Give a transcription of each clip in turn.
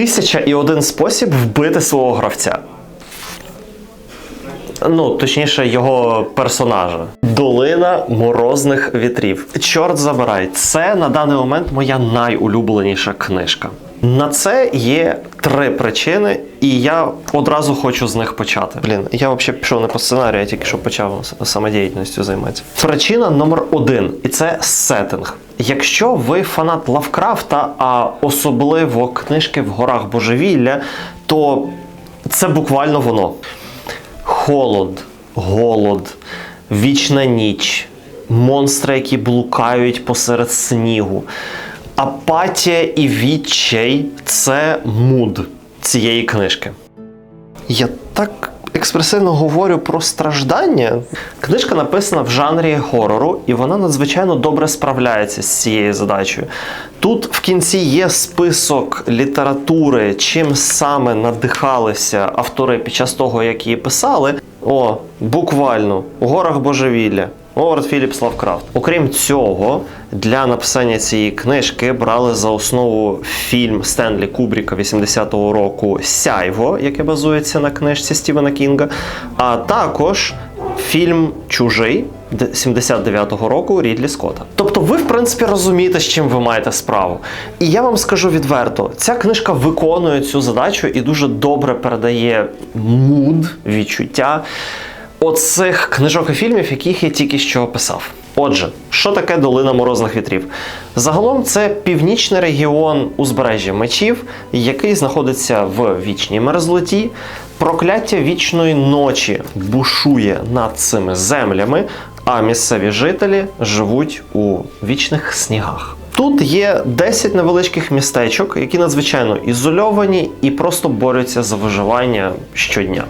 Тисяча і один спосіб вбити свого гравця. Ну, точніше, його персонажа. Долина морозних вітрів. Чорт забирай, це на даний момент моя найулюбленіша книжка. На це є три причини, і я одразу хочу з них почати. Блін, я взагалі пішов не по сценарію, я тільки що почав самодіяльністю займатися. Причина номер один, і це сеттинг. Якщо ви фанат Лавкрафта, а особливо книжки в горах божевілля, то це буквально воно холод, голод, вічна ніч, монстри, які блукають посеред снігу. Апатія і відчай це муд цієї книжки. Я так експресивно говорю про страждання. Книжка написана в жанрі горору, і вона надзвичайно добре справляється з цією задачею. Тут в кінці є список літератури, чим саме надихалися автори під час того, як її писали. О, буквально у горах божевілля. Говард Філіпс Лавкрафт. Окрім цього, для написання цієї книжки брали за основу фільм Стенлі Кубріка 80-го року Сяйво, яке базується на книжці Стівена Кінга, а також фільм Чужий де- 79-го року Рідлі Скотта. Тобто, ви, в принципі, розумієте, з чим ви маєте справу. І я вам скажу відверто: ця книжка виконує цю задачу і дуже добре передає муд, відчуття оцих книжок і фільмів, яких я тільки що описав. Отже, що таке долина морозних вітрів? Загалом це північний регіон узбережжя мечів, який знаходиться в вічній мерзлоті. Прокляття вічної ночі бушує над цими землями, а місцеві жителі живуть у вічних снігах. Тут є 10 невеличких містечок, які надзвичайно ізольовані і просто борються за виживання щодня.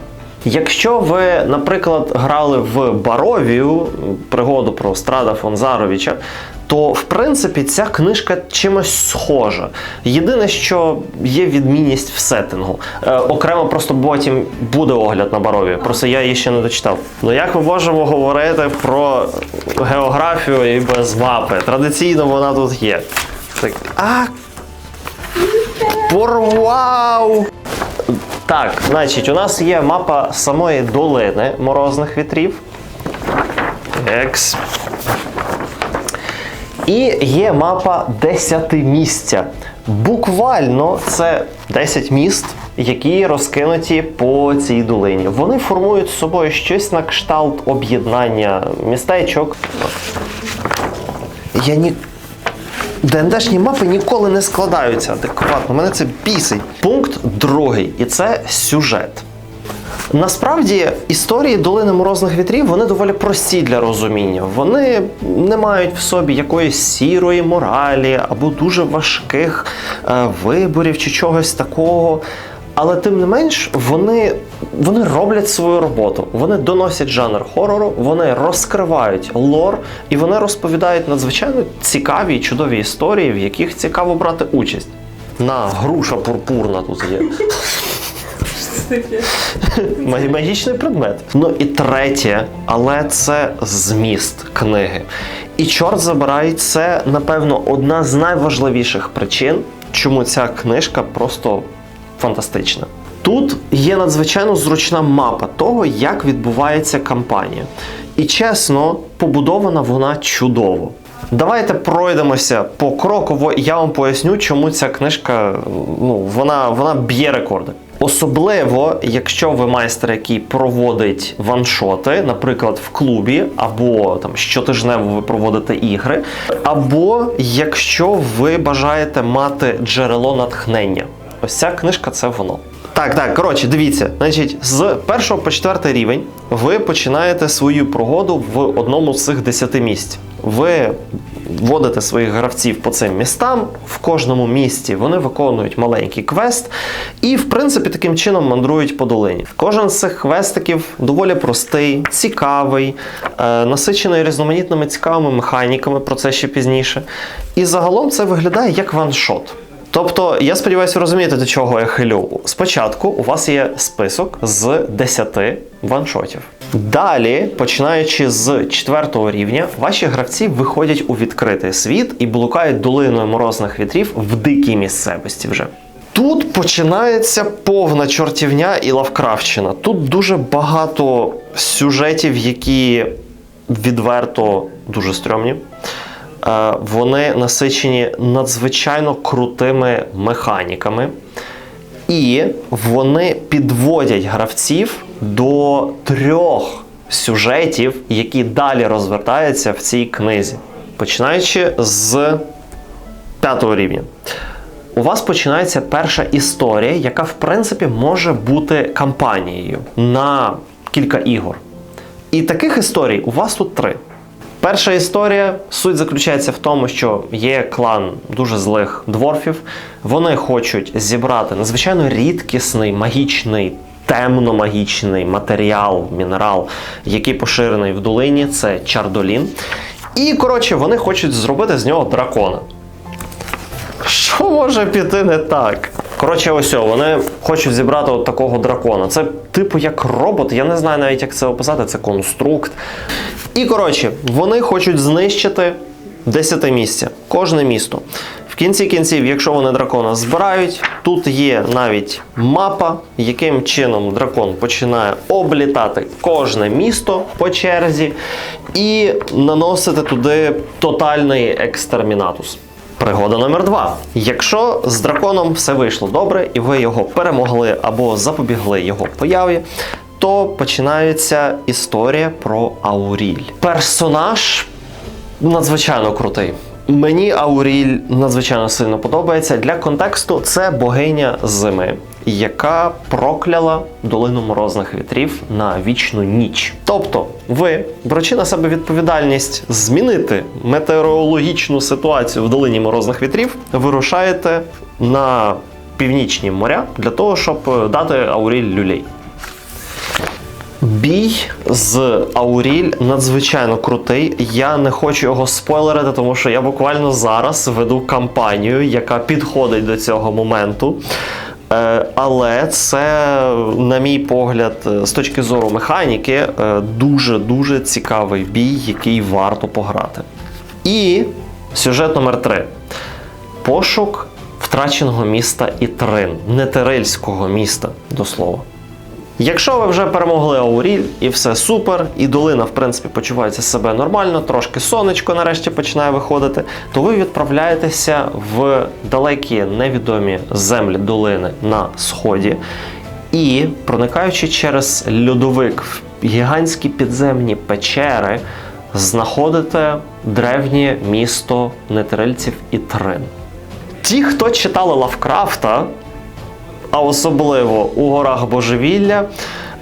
Якщо ви, наприклад, грали в Баровію, пригоду про Страда фон Заровича, то в принципі ця книжка чимось схожа. Єдине, що є відмінність в сеттингу. Е, окремо просто потім буде огляд на Баровію. Просто я її ще не дочитав. Ну як ми можемо говорити про географію і без мапи? Традиційно вона тут є. Так, а порвав! Так, значить, у нас є мапа самої долини морозних вітрів. Екс. І є мапа 10 місця. Буквально це 10 міст, які розкинуті по цій долині. Вони формують з собою щось на кшталт об'єднання містечок. Я ні. ДНДшні мапи ніколи не складаються адекватно. Мене це бісить. Пункт другий, і це сюжет. Насправді історії долини морозних вітрів вони доволі прості для розуміння. Вони не мають в собі якоїсь сірої моралі або дуже важких е, виборів чи чогось такого. Але тим не менш, вони, вони роблять свою роботу. Вони доносять жанр хорору, вони розкривають лор і вони розповідають надзвичайно цікаві і чудові історії, в яких цікаво брати участь. На груша пурпурна тут є. Магічний предмет. Ну і третє, але це зміст книги. І чорт забирай, це, напевно, одна з найважливіших причин, чому ця книжка просто фантастична. Тут є надзвичайно зручна мапа того, як відбувається кампанія. І чесно, побудована вона чудово. Давайте пройдемося покроково, і я вам поясню, чому ця книжка ну, вона, вона б'є рекорди. Особливо, якщо ви майстер, який проводить ваншоти, наприклад, в клубі, або там щотижнево ви проводите ігри, або якщо ви бажаєте мати джерело натхнення. Ось ця книжка це воно. Так, так, коротше, дивіться, значить, з першого по четвертий рівень ви починаєте свою пригоду в одному з цих 10 місць. Ви вводите своїх гравців по цим містам. В кожному місті вони виконують маленький квест і, в принципі, таким чином мандрують по долині. Кожен з цих квестиків доволі простий, цікавий, е, насичений різноманітними цікавими механіками, про це ще пізніше. І загалом це виглядає як ваншот. Тобто, я сподіваюся, ви розумієте, до чого я хилю. Спочатку у вас є список з 10 ваншотів. Далі, починаючи з 4 рівня, ваші гравці виходять у відкритий світ і блукають долиною морозних вітрів в дикій місцевості вже. Тут починається повна чортівня і лавкрафтщина. Тут дуже багато сюжетів, які відверто дуже стрьомні. Е, Вони насичені надзвичайно крутими механіками, і вони підводять гравців до трьох сюжетів, які далі розвертаються в цій книзі, починаючи з п'ятого рівня. У вас починається перша історія, яка в принципі може бути кампанією на кілька ігор. І таких історій у вас тут три. Перша історія суть заключається в тому, що є клан дуже злих дворфів. Вони хочуть зібрати надзвичайно рідкісний магічний, темно-магічний матеріал, мінерал, який поширений в долині. Це чардолін. І коротше, вони хочуть зробити з нього дракона. Що може піти не так? Коротше, ось вони хочуть зібрати от такого дракона. Це типу як робот, я не знаю навіть як це описати, це конструкт. І коротше, вони хочуть знищити десятимістя, кожне місто. В кінці кінців, якщо вони дракона збирають, тут є навіть мапа, яким чином дракон починає облітати кожне місто по черзі і наносити туди тотальний екстермінатус. Пригода номер два. Якщо з драконом все вийшло добре, і ви його перемогли або запобігли його появі, то починається історія про Ауріль. Персонаж надзвичайно крутий. Мені Ауріль надзвичайно сильно подобається. Для контексту це богиня зими, яка прокляла долину морозних вітрів на вічну ніч. Тобто, ви, беручи на себе відповідальність змінити метеорологічну ситуацію в долині морозних вітрів, вирушаєте на північні моря для того, щоб дати Ауріль люлей. Бій з Ауріль надзвичайно крутий. Я не хочу його спойлерити, тому що я буквально зараз веду кампанію, яка підходить до цього моменту. Е, Але це, на мій погляд, е, з точки зору механіки, дуже-дуже цікавий бій, який варто пограти. І сюжет номер 3 Пошук втраченого міста Ітрин, нетерильського міста, до слова. Якщо ви вже перемогли Ауріль і все супер, і долина, в принципі, почувається себе нормально, трошки сонечко нарешті починає виходити, то ви відправляєтеся в далекі невідомі землі долини на сході. І, проникаючи через льодовик в гігантські підземні печери, знаходите древнє місто нетерильців Ітрин. Ті, хто читали Лавкрафта, а особливо у горах божевілля,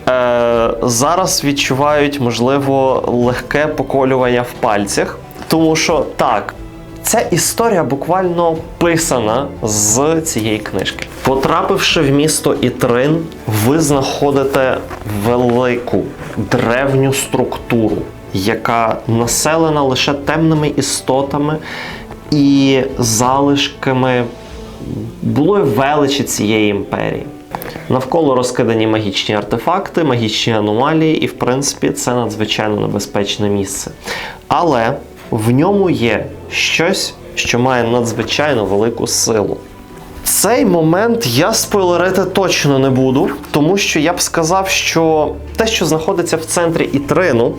е, зараз відчувають, можливо, легке поколювання в пальцях. Тому що так, ця історія буквально писана з цієї книжки. Потрапивши в місто Ітрин, ви знаходите велику древню структуру, яка населена лише темними істотами і залишками було величі цієї імперії. Навколо розкидані магічні артефакти, магічні аномалії, і в принципі це надзвичайно небезпечне місце. Але в ньому є щось, що має надзвичайно велику силу. Цей момент я спойлерити точно не буду, тому що я б сказав, що те, що знаходиться в центрі Ітрину,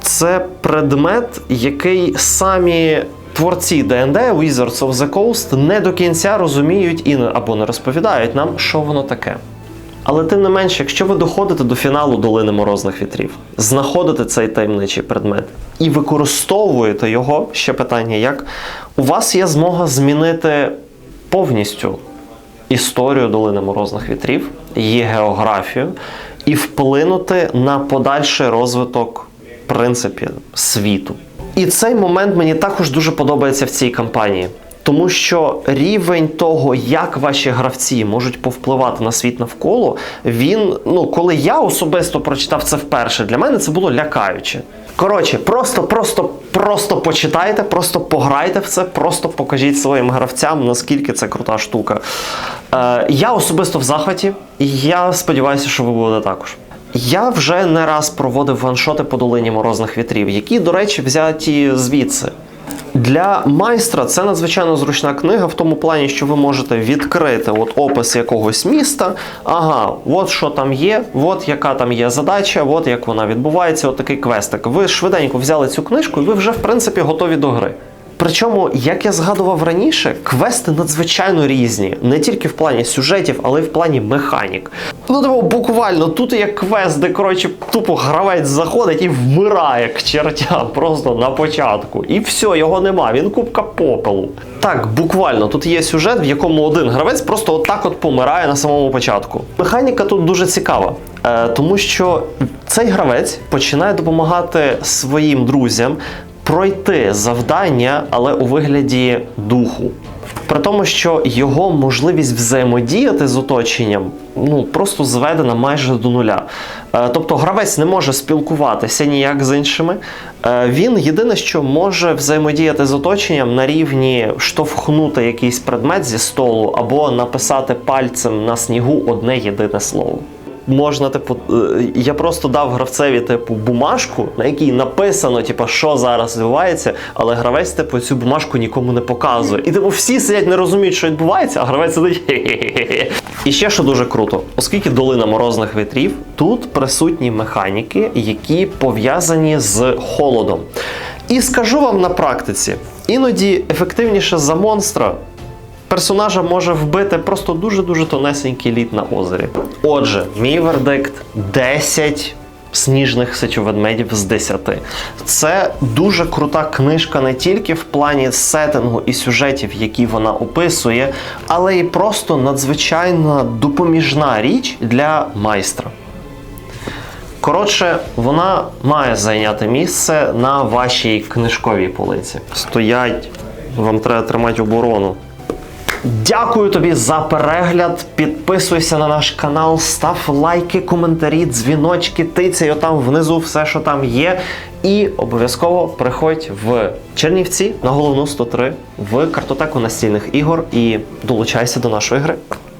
це предмет, який самі творці ДНД Wizards of the Coast не до кінця розуміють і не- або не розповідають нам, що воно таке. Але тим не менше, якщо ви доходите до фіналу долини морозних вітрів, знаходите цей таємничий предмет і використовуєте його, ще питання як, у вас є змога змінити повністю історію долини морозних вітрів, її географію і вплинути на подальший розвиток в принципі світу. І цей момент мені також дуже подобається в цій кампанії. Тому що рівень того, як ваші гравці можуть повпливати на світ навколо, він, ну, коли я особисто прочитав це вперше, для мене це було лякаюче. Коротше, просто, просто, просто почитайте, просто пограйте в це, просто покажіть своїм гравцям, наскільки це крута штука. Е, я особисто в захваті, і я сподіваюся, що ви будете також. Я вже не раз проводив ваншоти по долині морозних вітрів, які, до речі, взяті звідси. Для майстра це надзвичайно зручна книга в тому плані, що ви можете відкрити от опис якогось міста. Ага, от що там є, от яка там є задача, от як вона відбувається, от такий квестик. Ви швиденько взяли цю книжку, і ви вже в принципі готові до гри. Причому, як я згадував раніше, квести надзвичайно різні, не тільки в плані сюжетів, але й в плані механік. Ну, типу, буквально тут є квест, де коротше тупо гравець заходить і вмирає к чертям просто на початку. І все, його нема. Він купка попелу. Так, буквально тут є сюжет, в якому один гравець просто отак от помирає на самому початку. Механіка тут дуже цікава. Е, тому що цей гравець починає допомагати своїм друзям пройти завдання, але у вигляді духу. При тому, що його можливість взаємодіяти з оточенням ну просто зведена майже до нуля. Е, Тобто гравець не може спілкуватися ніяк з іншими. Е, Він єдине, що може взаємодіяти з оточенням на рівні штовхнути якийсь предмет зі столу або написати пальцем на снігу одне єдине слово. Можна, типу, е, я просто дав гравцеві типу бумажку, на якій написано, типу, що зараз відбувається, але гравець, типу, цю бумажку нікому не показує. І типу всі сидять, не розуміють, що відбувається, а гравець сидить. І ще що дуже круто, оскільки долина морозних вітрів, тут присутні механіки, які пов'язані з холодом. І скажу вам на практиці, іноді ефективніше за монстра персонажа може вбити просто дуже-дуже тонесенький лід на озері. Отже, мій вердикт 10 сніжних сичоведмедів з 10. Це дуже крута книжка не тільки в плані сеттингу і сюжетів, які вона описує, але й просто надзвичайно допоміжна річ для майстра. Коротше, вона має зайняти місце на вашій книжковій полиці. Стоять, вам треба тримати оборону. Дякую тобі за перегляд. Підписуйся на наш канал, став лайки, коментарі, дзвіночки, тицяй отам внизу все, що там є. І обов'язково приходь в Чернівці на головну 103 в картотеку настільних ігор і долучайся до нашої гри.